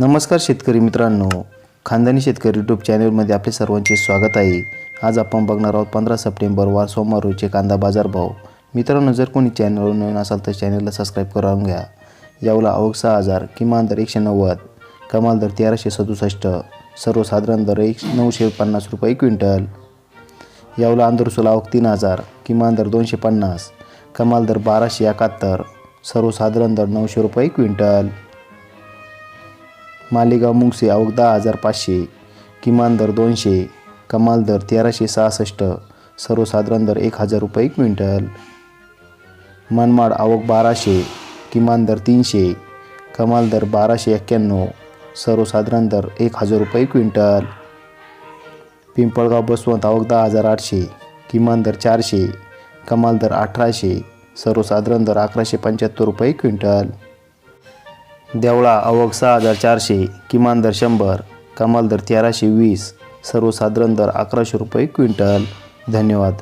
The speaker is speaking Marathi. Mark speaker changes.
Speaker 1: नमस्कार शेतकरी मित्रांनो. खानदानी शेतकरी यूट्यूब चॅनलमध्ये आपले सर्वांचे स्वागत आहे. आज आपण बघणार आहोत पंधरा सप्टेंबर वार सोमवार रोजचे कांदा बाजारभाव मित्रांनो जर कोणी चॅनलवर नवीन असाल तर चॅनलला सबस्क्राईब करून घ्या. यावला आवक सहा हजार किमान दर एकशे नव्वद कमाल दर तेराशे सदुसष्ट सर्वसाधारण दर एक नऊशे पन्नास रुपये क्विंटल. यावला आंध्रसोला आवक तीन हजार किमान दर दोनशे पन्नास कमाल दर बाराशे एकाहत्तर सर्वसाधारण दर नऊशे रुपये क्विंटल. मालेगाव मुंगसे आवक दहा हजार पाचशे किमान दर दोनशे कमाल दर तेराशे सहासष्ट सर्वसाधारण दर एक हजार रुपये क्विंटल. मनमाड आवक बाराशे किमान दर तीनशे कमाल दर बाराशे एक्क्याण्णव सर्वसाधारण दर एक हजार रुपये क्विंटल. पिंपळगाव बसवंत आवक दहा हजार आठशे किमान दर चारशे कमाल दर अठराशे सर्वसाधारण दर अकराशे पंच्याहत्तर रुपये क्विंटल. देवळा अवघ सहा हजार चारशे किमान दर शंभर कमाल दर तेराशे वीस सर्वसाधारण दर अकराशे रुपये क्विंटल. धन्यवाद.